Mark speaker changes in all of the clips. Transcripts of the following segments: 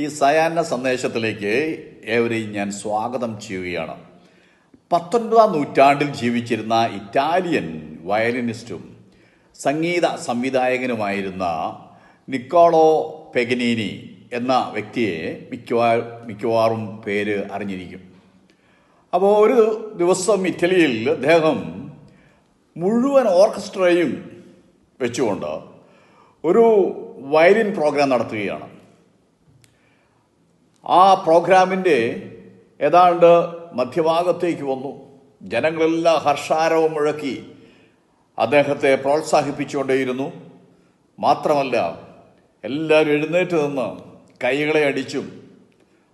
Speaker 1: ഈ സയാന സന്ദേശത്തിലേക്ക് ഏവരെയും ഞാൻ സ്വാഗതം ചെയ്യുകയാണ്. പത്തൊൻപതാം നൂറ്റാണ്ടിൽ ജീവിച്ചിരുന്ന ഇറ്റാലിയൻ വയലിനിസ്റ്റും സംഗീത സംവിധായകനുമായിരുന്ന നിക്കോളോ പെഗനീനി എന്ന വ്യക്തിയെ മിക്കവാ മിക്കവാറും പേര് അറിഞ്ഞിരിക്കും. അപ്പോൾ ഒരു ദിവസം ഇറ്റലിയിൽ അദ്ദേഹം മുഴുവൻ ഓർക്കസ്ട്രയും വെച്ചുകൊണ്ട് ഒരു വയലിൻ പ്രോഗ്രാം നടത്തുകയാണ്. ആ പ്രോഗ്രാമിന്റെ ഏതാണ്ട് മധ്യഭാഗത്തേക്ക് വന്നു. ജനങ്ങളെല്ലാം ഹർഷാരവം മുഴക്കി അദ്ദേഹത്തെ പ്രോത്സാഹിപ്പിച്ചുകൊണ്ടേയിരുന്നു. മാത്രമല്ല എല്ലാവരും എഴുന്നേറ്റ് നിന്ന് കൈകളെ അടിച്ചും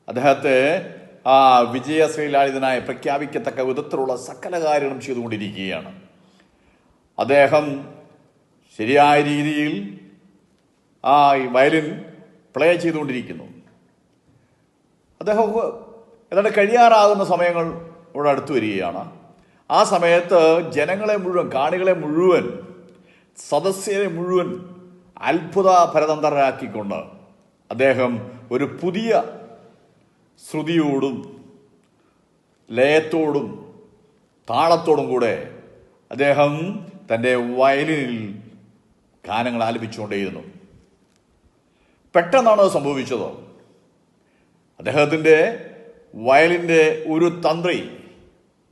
Speaker 1: അദ്ദേഹത്തെ ആ വിജയശ്രീലാളിതനായി പ്രഖ്യാപിക്കത്തക്ക വിധത്തിലുള്ള സകല കാര്യങ്ങളും ചെയ്തുകൊണ്ടിരിക്കുകയാണ്. അദ്ദേഹം ശരിയായ രീതിയിൽ ആ വയലിൻ പ്ലേ ചെയ്തുകൊണ്ടിരിക്കുന്നു. അദ്ദേഹം ഏതാണ്ട് കഴിയാറാകുന്ന സമയങ്ങൾ ഇവിടെ അടുത്തു വരികയാണ്. ആ സമയത്ത് ജനങ്ങളെ മുഴുവൻ കാണികളെ മുഴുവൻ സദസ്യരെ മുഴുവൻ അത്ഭുത ഭരതന്ത്രരാക്കിക്കൊണ്ട് അദ്ദേഹം ഒരു പുതിയ ശ്രുതിയോടും ലയത്തോടും താളത്തോടും കൂടെ അദ്ദേഹം തന്റെ വയലിനിൽ ഗാനങ്ങൾ ആലപിച്ചുകൊണ്ടേയിരുന്നു. പെട്ടെന്നാണ് സംഭവിച്ചത്. അദ്ദേഹത്തിന്റെ വയലിന്റെ ഒരു തന്ത്രി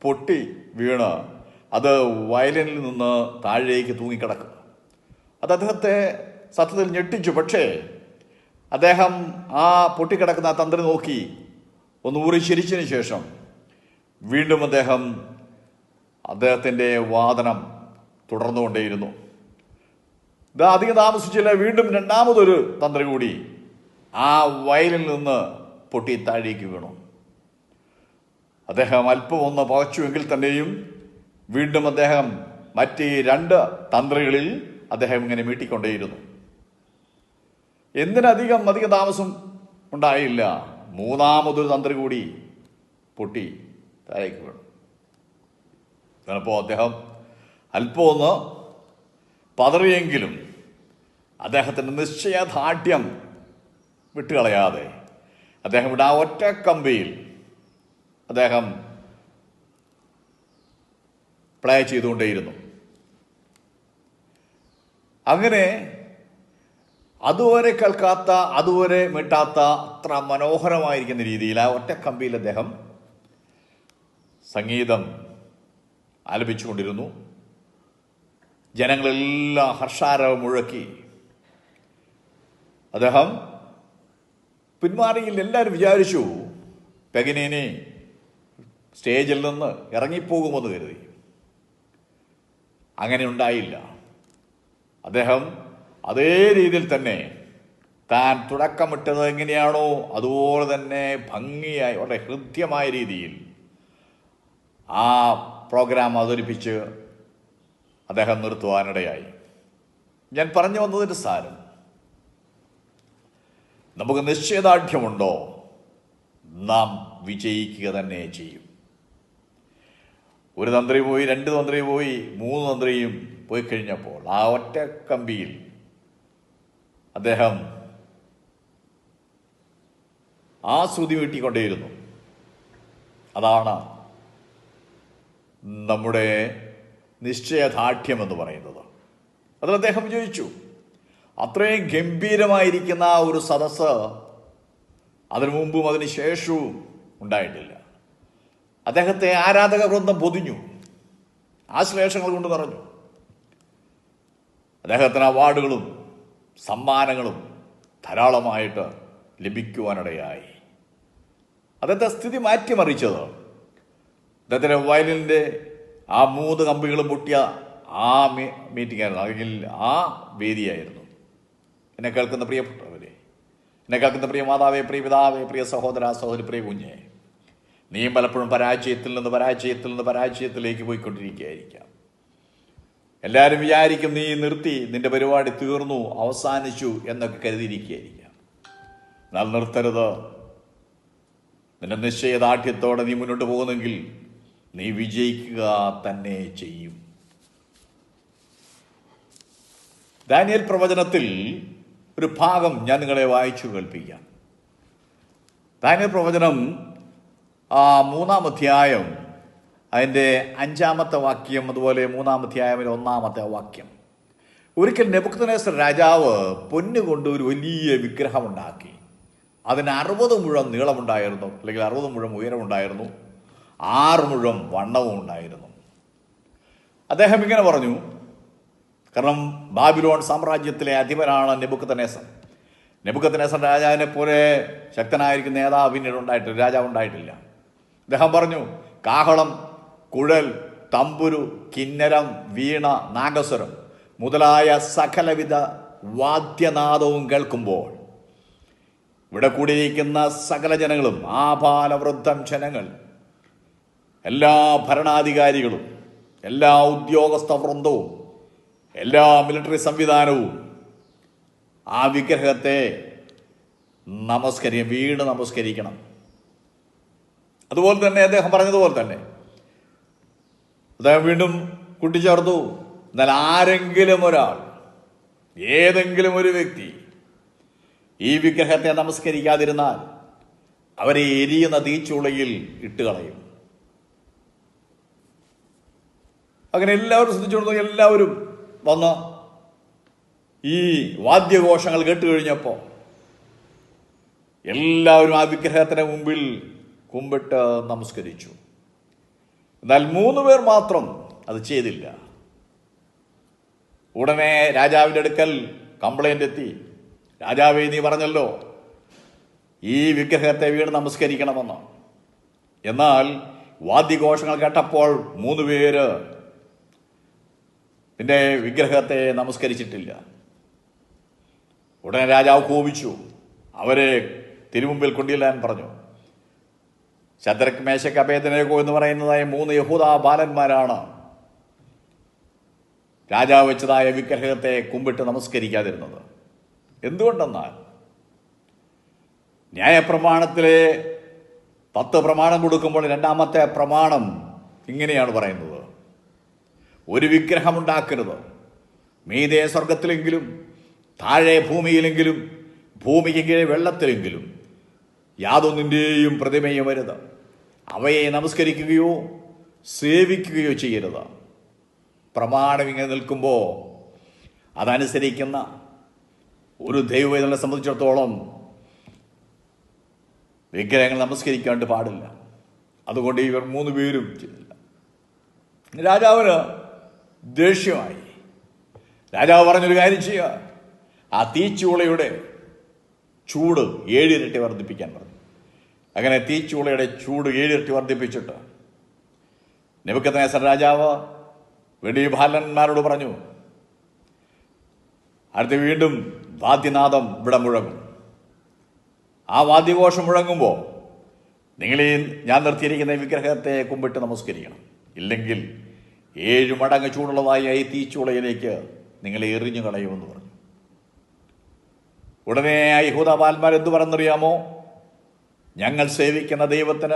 Speaker 1: പൊട്ടി വീണ്. അത് വയലിനിൽ നിന്ന് താഴേക്ക് തൂങ്ങിക്കിടക്കും അത് അദ്ദേഹത്തെ സത്യത്തിൽ ഞെട്ടിച്ചു. പക്ഷേ അദ്ദേഹം ആ പൊട്ടിക്കിടക്കുന്ന ആ തന്ത്രി നോക്കി. ഒന്ന് ഊറി ചിരിച്ചതിന് ശേഷം വീണ്ടും അദ്ദേഹം അദ്ദേഹത്തിന്റെ വാദനം തുടർന്നുകൊണ്ടേയിരുന്നു. ഇത് അധികം താമസിച്ചില്ല. വീണ്ടും രണ്ടാമതൊരു തന്ത്രി കൂടി ആ വയലിൽ നിന്ന് പൊട്ടി താഴേക്ക് വീണു. അദ്ദേഹം അല്പം ഒന്ന് പകച്ചുവെങ്കിൽ തന്നെയും വീണ്ടും അദ്ദേഹം മറ്റ് രണ്ട് തന്ത്രികളിൽ അദ്ദേഹം ഇങ്ങനെ മീട്ടിക്കൊണ്ടേയിരുന്നു. എന്തിനധികം അധിക താമസം ഉണ്ടായില്ല. മൂന്നാമതൊരു തന്ത്രി കൂടി പൊട്ടി താഴേക്ക് വീണു. ചിലപ്പോൾ അദ്ദേഹം അല്പം ഒന്ന് പതറിയെങ്കിലും അദ്ദേഹത്തിന്റെ നിശ്ചയദാർഢ്യം വിട്ടുകളയാതെ അദ്ദേഹം ഇവിടെ ആ ഒറ്റ കമ്പിയിൽ അദ്ദേഹം പ്ലേ ചെയ്തുകൊണ്ടേയിരുന്നു. അങ്ങനെ അതുവരെ കേൾക്കാത്ത അതുവരെ മിട്ടാത്ത അത്ര മനോഹരമായിരിക്കുന്ന രീതിയിൽ ആ ഒറ്റ കമ്പിയിൽ അദ്ദേഹം സംഗീതം ആലപിച്ചുകൊണ്ടിരുന്നു. ജനങ്ങളെല്ലാം ഹർഷാരവം മുഴക്കി അദ്ദേഹം പിന്മാറിയിൽ എല്ലാവരും വിചാരിച്ചു. പെഗനേനെ സ്റ്റേജിൽ നിന്ന് ഇറങ്ങിപ്പോകുമെന്ന് കരുതി. അങ്ങനെ ഉണ്ടായില്ല. അദ്ദേഹം അതേ രീതിയിൽ തന്നെ താൻ തുടക്കമിട്ടത് എങ്ങനെയാണോ അതുപോലെ തന്നെ ഭംഗിയായി വളരെ ഹൃദ്യമായ രീതിയിൽ ആ പ്രോഗ്രാം അവതരിപ്പിച്ച് അദ്ദേഹം നിർത്തുവാനിടയായി. ഞാൻ പറഞ്ഞു വന്നതിന്റെ സാരം. നമുക്ക് നിശ്ചയദാർഢ്യമുണ്ടോ? നാം വിജയിക്കുക തന്നെ ചെയ്യും. ഒരു തന്ത്രി പോയി രണ്ട് തന്ത്രി പോയി മൂന്ന് തന്ത്രിയും പോയി കഴിഞ്ഞപ്പോൾ ആ ഒറ്റ കമ്പിയിൽ അദ്ദേഹം ആ ശ്രുതി വീട്ടിക്കൊണ്ടേയിരുന്നു. അതാണ് നമ്മുടെ നിശ്ചയദാർഢ്യം എന്ന് പറയുന്നത്. അതിൽ അദ്ദേഹം വിജയിച്ചു. അത്രയും ഗംഭീരമായിരിക്കുന്ന ആ ഒരു സദസ്സ് അതിനു മുമ്പും അതിന് ശേഷവും ഉണ്ടായിട്ടില്ല. അദ്ദേഹത്തെ ആരാധക വൃന്ദം പൊതിഞ്ഞു. ആശ്ലേഷങ്ങൾ കൊണ്ട് നിറഞ്ഞു അദ്ദേഹത്തിന് അവാർഡുകളും സമ്മാനങ്ങളും ധാരാളമായിട്ട് ലഭിക്കുവാനിടയായി. അദ്ദേഹത്തെ സ്ഥിതി മാറ്റിമറിച്ചത് അദ്ദേഹത്തിന്റെ വയലിന്റെ ആ മൂന്ന് കമ്പികളും പൊട്ടിയ ആ മീറ്റിംഗ് ആയിരുന്നു. അല്ലെങ്കിൽ ആ വേദിയായിരുന്നു. എന്നെ കേൾക്കുന്ന പ്രിയപ്പെട്ടവരെ എന്നെ കേൾക്കുന്ന പ്രിയ മാതാവേ പ്രിയ പിതാവേ പ്രിയ സഹോദര സഹോദരി പ്രിയ കുഞ്ഞെ നീയും പലപ്പോഴും പരാജയത്തിൽ നിന്ന് പരാജയത്തിൽ നിന്ന് പരാജയത്തിലേക്ക് പോയിക്കൊണ്ടിരിക്കുകയായിരിക്കാം. എല്ലാവരും വിചാരിക്കും നീ നിർത്തി നിന്റെ പരിപാടി തീർന്നു അവസാനിച്ചു എന്നൊക്കെ കരുതിയിരിക്കുകയായിരിക്കാം. എന്നാൽ നിർത്തരുത്. നിന്റെ നിശ്ചയദാർഢ്യത്തോടെ നീ മുന്നോട്ട് പോകുന്നെങ്കിൽ നീ വിജയിക്കുക തന്നെ ചെയ്യും. ദാനിയൽ പ്രവചനത്തിൽ ഒരു ഭാഗം ഞാൻ നിങ്ങളെ വായിച്ചു കേൾപ്പിക്കാം. ദാനിയ പ്രവചനം മൂന്നാം അധ്യായം അതിന്റെ അഞ്ചാമത്തെ വാക്യം അതുപോലെ മൂന്നാം അധ്യായമിന്റെ ഒന്നാമത്തെ വാക്യം. ഒരിക്കൽ നെബുക്കുനേശ്വർ രാജാവ് പൊന്നുകൊണ്ട് ഒരു വലിയ വിഗ്രഹമുണ്ടാക്കി. അതിന് അറുപത് മുഴം നീളമുണ്ടായിരുന്നു അല്ലെങ്കിൽ അറുപത് മുഴം ഉയരമുണ്ടായിരുന്നു ആറ് മുഴം വണ്ണവും ഉണ്ടായിരുന്നു. അദ്ദേഹം ഇങ്ങനെ പറഞ്ഞു കാരണം ബാബിലോൺ സാമ്രാജ്യത്തിലെ അധിപനാണ് നെബുക്കദ്നേസർ നെബുക്കദ്നേസർ രാജാവിനെ പോലെ ശക്തനായിരിക്കുന്ന നേതാവ് പിന്നീട് ഉണ്ടായിട്ടില്ല രാജാവ് ഉണ്ടായിട്ടില്ല. അദ്ദേഹം പറഞ്ഞു കാഹളം കുഴൽ തമ്പുരു കിന്നരം വീണ നാഗസ്വരം മുതലായ സകലവിധ വാദ്യനാദവും കേൾക്കുമ്പോൾ ഇവിടെ കൂടിയിരിക്കുന്ന സകല ജനങ്ങളും ആപാലവൃദ്ധം ജനങ്ങൾ എല്ലാ ഭരണാധികാരികളും എല്ലാ ഉദ്യോഗസ്ഥ വൃന്ദവും എല്ലാ മിലിറ്ററി സംവിധാനവും ആ വിഗ്രഹത്തെ നമസ്കരിക്കും വീട് നമസ്കരിക്കണം. അതുപോലെ തന്നെ അദ്ദേഹം പറഞ്ഞതുപോലെ തന്നെ. അദ്ദേഹം വീണ്ടും കൂട്ടിച്ചേർത്തു. എന്നാൽ ആരെങ്കിലും ഒരാൾ ഏതെങ്കിലും ഒരു വ്യക്തി ഈ വിഗ്രഹത്തെ നമസ്കരിക്കാതിരുന്നാൽ അവരെ എരിയുന്ന തീച്ചുളയിൽ ഇട്ടുകളയും. അങ്ങനെ എല്ലാവരും ശ്രദ്ധിച്ചുകൊണ്ടു എല്ലാവരും വന്ന്. ഈ വാദ്യഘോഷങ്ങൾ കേട്ട് കഴിഞ്ഞപ്പോൾ എല്ലാവരും ആ വിഗ്രഹത്തിന് മുമ്പിൽ കുമ്പിട്ട് നമസ്കരിച്ചു. എന്നാൽ മൂന്ന് പേർ മാത്രം അത് ചെയ്തില്ല. ഉടനെ രാജാവിന്റെ അടുക്കൽ കംപ്ലൈന്റ് എത്തി. രാജാവേ നീ പറഞ്ഞല്ലോ ഈ വിഗ്രഹത്തെ വീണ് നമസ്കരിക്കണമെന്ന്. എന്നാൽ വാദ്യഘോഷങ്ങൾ കേട്ടപ്പോൾ മൂന്ന് പേര് നിന്റെ വിഗ്രഹത്തെ നമസ്കരിച്ചിട്ടില്ല. ഉടനെ രാജാവ് കോപിച്ചു. അവരെ തിരുമുമ്പിൽ കൊണ്ടില്ലാൻ പറഞ്ഞു. ശദ്രക് മേശക് അഭേദനേകോ എന്ന് പറയുന്നതായ മൂന്ന് യഹൂദ ബാലന്മാരാണ്. രാജാവ് വെച്ചതായ വിഗ്രഹത്തെ കുമ്പിട്ട് നമസ്കരിക്കാതിരുന്നത്. എന്തുകൊണ്ടെന്നാൽ ന്യായപ്രമാണത്തിലെ പത്ത് പ്രമാണം കൊടുക്കുമ്പോൾ രണ്ടാമത്തെ പ്രമാണം ഇങ്ങനെയാണ് പറയുന്നത്. ഒരു വിഗ്രഹമുണ്ടാക്കരുത്. മീതേ സ്വർഗത്തിലെങ്കിലും താഴെ ഭൂമിയിലെങ്കിലും ഭൂമിക്ക് കീഴെ വെള്ളത്തിലെങ്കിലും യാതൊന്നിന്റെയും പ്രതിമയും വരുത് അവയെ നമസ്കരിക്കുകയോ സേവിക്കുകയോ ചെയ്യരുത്. പ്രമാണം ഇങ്ങനെ നിൽക്കുമ്പോൾ അതനുസരിക്കുന്ന ഒരു ദൈവവേദനെ സംബന്ധിച്ചിടത്തോളം വിഗ്രഹങ്ങൾ നമസ്കരിക്കാണ്ട് പാടില്ല. അതുകൊണ്ട് ഇവർ മൂന്ന് പേരും ചെയ്തില്ല. രാജാവിന് ദേഷ്യമായി. രാജാവ് പറഞ്ഞൊരു കാര്യം ചെയ്യുക. ആ തീച്ചൂളയുടെ ചൂട് ഏഴിരട്ടി വർദ്ധിപ്പിക്കാൻ പറഞ്ഞു. അങ്ങനെ തീച്ചൂളയുടെ ചൂട് ഏഴിരട്ടി വർദ്ധിപ്പിച്ചിട്ട് നെബുക്കത്തനേസർ രാജാവ് വെടിഭാലന്മാരോട് പറഞ്ഞു അടുത്ത് വീണ്ടും വാദ്യനാദം ഇവിടെ മുഴങ്ങും. ആ വാദ്യഘോഷം മുഴങ്ങുമ്പോൾ നിങ്ങൾ ഈ ഞാൻ നിർത്തിയിരിക്കുന്ന വിഗ്രഹത്തെ കുമ്പിട്ട് നമസ്കരിക്കണം. ഇല്ലെങ്കിൽ ഏഴ് മടങ്ങ് ചൂടുള്ളതായ ഈ തീച്ചുളയിലേക്ക് നിങ്ങളെ എറിഞ്ഞു കളയുമെന്ന് പറഞ്ഞു. ഉടനെ യഹൂദപാൽമാർ എന്തു പറഞ്ഞറിയാമോ? ഞങ്ങൾ സേവിക്കുന്ന ദൈവത്തിന്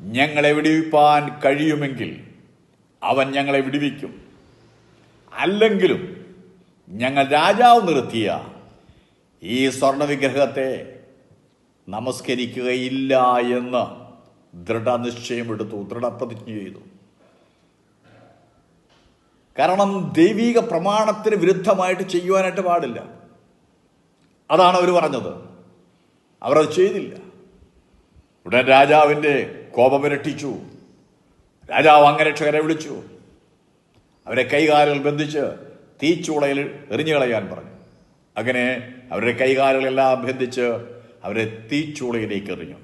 Speaker 1: ഞങ്ങളെ വിടുവിപ്പാൻ കഴിയുമെങ്കിൽ അവൻ ഞങ്ങളെ വിടുവിക്കും. അല്ലെങ്കിലും ഞങ്ങൾ രാജാവ് നിർത്തിയ ഈ സ്വർണവിഗ്രഹത്തെ നമസ്കരിക്കുകയില്ല എന്ന് ദൃഢനിശ്ചയമെടുത്തു ദൃഢപ്രതിജ്ഞ ചെയ്തു. കാരണം ദൈവിക പ്രമാണത്തിന് വിരുദ്ധമായിട്ട് ചെയ്യുവാനായിട്ട് പാടില്ല. അതാണ് അവർ പറഞ്ഞത്. അവരത് ചെയ്തില്ല. ഉടൻ രാജാവിന്റെ കോപമിരട്ടിച്ചു രാജാവ് അംഗരക്ഷകരെ വിളിച്ചു. അവരെ കൈകാലുകൾ ബന്ധിച്ച് തീച്ചൂളയിൽ എറിഞ്ഞു കളയാൻ പറഞ്ഞു. അങ്ങനെ അവരുടെ കൈകാലുകളെല്ലാം ബന്ധിച്ച് അവരെ തീച്ചൂളയിലേക്ക് എറിഞ്ഞു.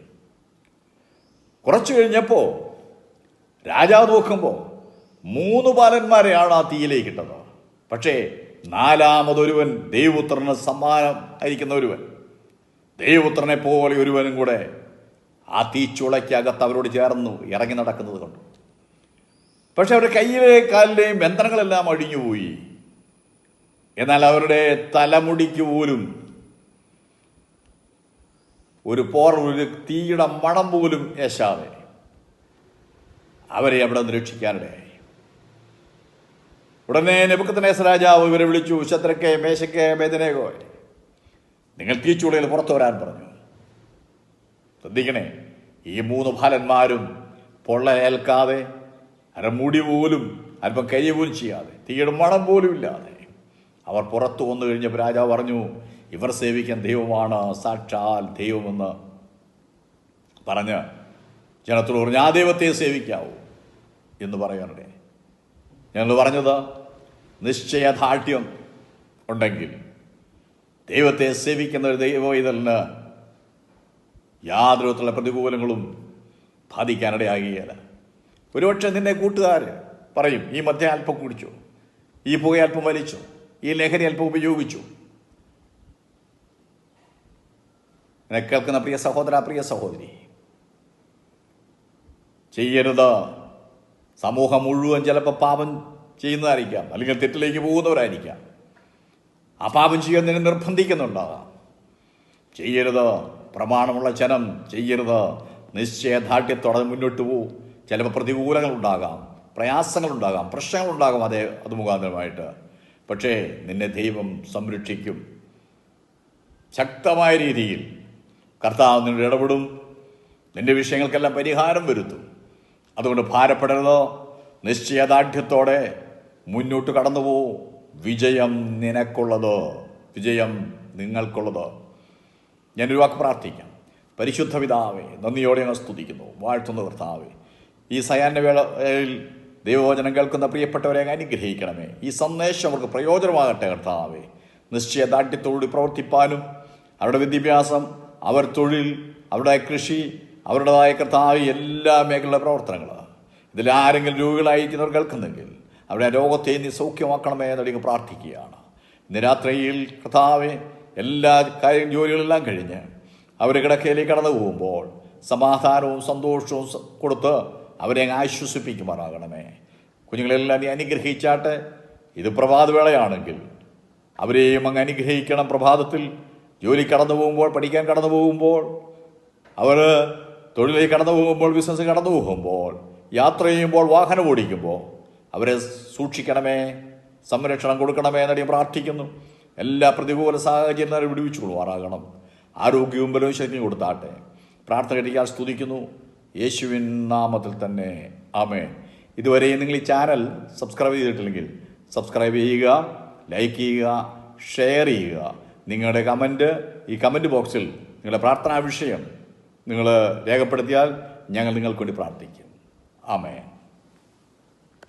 Speaker 1: കുറച്ചു കഴിഞ്ഞപ്പോൾ രാജാവ് നോക്കുമ്പോൾ മൂന്ന് ബാലന്മാരെയാണ് ആ തീയിലേക്ക് ഇട്ടത്. പക്ഷേ നാലാമതൊരുവൻ ദൈവപുത്രന് സമ്മാനം അയക്കുന്ന ഒരുവൻ ദൈവപുത്രനെ പോലെ ഒരുവനും കൂടെ ആ തീച്ചുളയ്ക്കകത്ത് അവരോട് ചേർന്നു ഇറങ്ങി നടക്കുന്നത് കണ്ടു. പക്ഷെ അവരുടെ കയ്യിലെ കാലിലെയും ബന്ധനങ്ങളെല്ലാം അഴിഞ്ഞുപോയി എന്നാൽ അവരുടെ തലമുടിക്ക് പോലും ഒരു പോർ ഒരു തീയുടെ മണം പോലും ഏശാതെ അവരെ അവിടെ നിന്ന് രക്ഷിക്കാനിടയായി. ഉടനെ നെബുക്കത്തനേസ് രാജാവ് ഇവരെ വിളിച്ചു ശത്രക്കെ മേശക്കെ വേദനകോ നിങ്ങൾ തീച്ചുളയിൽ പുറത്തു വരാൻ പറഞ്ഞു. ശ്രദ്ധിക്കണേ ഈ മൂന്ന് ബാലന്മാരും പൊള്ളയേൽക്കാതെ അരമുടി പോലും അല്പം കരി പോലും ചെയ്യാതെ തീയുടെ മണം പോലും ഇല്ലാതെ. അവർ പുറത്തു വന്നു കഴിഞ്ഞപ്പോൾ രാജാവ് പറഞ്ഞു ഇവർ സേവിക്കാൻ ദൈവമാണ് സാക്ഷാൽ ദൈവമെന്ന് പറഞ്ഞ് ജനത്തോട് പറഞ്ഞു ആ ദൈവത്തെ സേവിക്കാവൂ എന്ന് പറയാറുണ്ട് ഞങ്ങൾ പറഞ്ഞത് നിശ്ചയദാർഢ്യം ഉണ്ടെങ്കിൽ ദൈവത്തെ സേവിക്കുന്ന ഒരു ദൈവം ഇതലിന് യാതൊരു വിധത്തിലുള്ള പ്രതികൂലങ്ങളും ബാധിക്കാനിടയാകുകയില്ല. ഒരുപക്ഷെ നിന്നെ കൂട്ടുകാർ പറയും ഈ മദ്യം അല്പം കുടിച്ചു ഈ പുക അല്പം വലിച്ചു ഈ ലഹരി അല്പം ഉപയോഗിച്ചു. എന്നെ കേൾക്കുന്ന പ്രിയ സഹോദര പ്രിയ സഹോദരി ചെയ്യരുത്. സമൂഹം മുഴുവൻ ചിലപ്പോൾ പാപം ചെയ്യുന്നതായിരിക്കാം. അല്ലെങ്കിൽ തെറ്റിലേക്ക് പോകുന്നവരായിരിക്കാം. ആ പാപം ചെയ്യാൻ നിന്നെ നിർബന്ധിക്കുന്നുണ്ടാകാം ചെയ്യരുത്. പ്രമാണമുള്ള ജനം ചെയ്യരുത്. നിശ്ചയദാർഢ്യത്തോടെ മുന്നോട്ട് പോകും ചിലപ്പോൾ പ്രതികൂലങ്ങൾ പ്രതികൂലങ്ങളുണ്ടാകാം. പ്രയാസങ്ങളുണ്ടാകാം. പ്രശ്നങ്ങളുണ്ടാകാം അതേ അത് മുഖാന്തരമായിട്ട് പക്ഷേ നിന്നെ ദൈവം സംരക്ഷിക്കും. ശക്തമായ രീതിയിൽ കർത്താവ് നിന്നോട് ഇടപെടും. നിന്റെ വിഷയങ്ങൾക്കെല്ലാം പരിഹാരം വരുത്തും. അതുകൊണ്ട് ഭാരപ്പെടരുത്. നിശ്ചയദാർഢ്യത്തോടെ മുന്നോട്ട് കടന്നു പോവും വിജയം നിനക്കുള്ളത്. വിജയം നിങ്ങൾക്കുള്ളത്. ഞാനൊരു വാക്ക് പ്രാർത്ഥിക്കാം. പരിശുദ്ധ പിതാവേ നന്ദിയോടെ ഞങ്ങൾ സ്തുതിക്കുന്നു. വാഴ്ത്തുന്ന കർത്താവേ ഈ സയാന്റെ വേളയിൽ ദൈവവചനം കേൾക്കുന്ന പ്രിയപ്പെട്ടവരെ അനുഗ്രഹിക്കണമേ. ഈ സന്ദേശം അവർക്ക് പ്രയോജനമാകട്ടെ കർത്താവേ. നിശ്ചയദാർഢ്യത്തോടുകൂടി പ്രവർത്തിപ്പാനും അവരുടെ വിദ്യാഭ്യാസം അവർ തൊഴിൽ അവരുടെ കൃഷി അവരുടേതായ കർത്താവ് എല്ലാ മേഖലയിലെ പ്രവർത്തനങ്ങൾ ഇതിൽ ആരെങ്കിലും രോഗികളായിരിക്കുന്നവർ കേൾക്കുന്നെങ്കിൽ അവരുടെ രോഗത്തെ നീ സൗഖ്യമാക്കണമേ എന്നടിക്ക് പ്രാർത്ഥിക്കുകയാണ്. ഇന്ന് രാത്രിയിൽ കർത്താവ് എല്ലാ കാര്യം ജോലികളെല്ലാം കഴിഞ്ഞ് അവർ കിടക്കയിലേക്ക് കടന്നു പോകുമ്പോൾ സമാധാനവും സന്തോഷവും കൊടുത്ത് അവരെ അങ്ങ് ആശ്വസിപ്പിക്കുമാറാകണമേ. കുഞ്ഞുങ്ങളെല്ലാം നീ അനുഗ്രഹിച്ചാട്ടെ. ഇത് പ്രഭാതവേളയാണെങ്കിൽ അവരെയും അങ്ങ് അനുഗ്രഹിക്കണം പ്രഭാതത്തിൽ. ജോലി കടന്നു പോകുമ്പോൾ പഠിക്കാൻ കടന്നു പോകുമ്പോൾ അവർ തൊഴിലേക്ക് കടന്നു പോകുമ്പോൾ ബിസിനസ് കടന്നു പോകുമ്പോൾ യാത്ര ചെയ്യുമ്പോൾ വാഹനം ഓടിക്കുമ്പോൾ അവരെ സൂക്ഷിക്കണമേ സംരക്ഷണം കൊടുക്കണമേ എന്നടി പ്രാർത്ഥിക്കുന്നു. എല്ലാ പ്രതികൂല സാഹചര്യം വിടുവിച്ചു കൊള്ളുവാറാകണം ആരോഗ്യവും ബലവും ശക്തിയും കൊടുത്താട്ടെ. പ്രാർത്ഥന കിട്ടിക്കാൻ സ്തുതിക്കുന്നു. യേശുവിൻ നാമത്തിൽ തന്നെ. ആമേ ഇതുവരെ നിങ്ങൾ ഈ ചാനൽ സബ്സ്ക്രൈബ് ചെയ്തിട്ടില്ലെങ്കിൽ സബ്സ്ക്രൈബ് ചെയ്യുക ലൈക്ക് ചെയ്യുക ഷെയർ ചെയ്യുക. നിങ്ങളുടെ കമന്റ് ഈ കമന്റ് ബോക്സിൽ നിങ്ങളുടെ പ്രാർത്ഥനാ വിഷയം നിങ്ങൾ രേഖപ്പെടുത്തിയാൽ ഞങ്ങൾ നിങ്ങൾക്ക് വേണ്ടി പ്രാർത്ഥിക്കും. ആമേ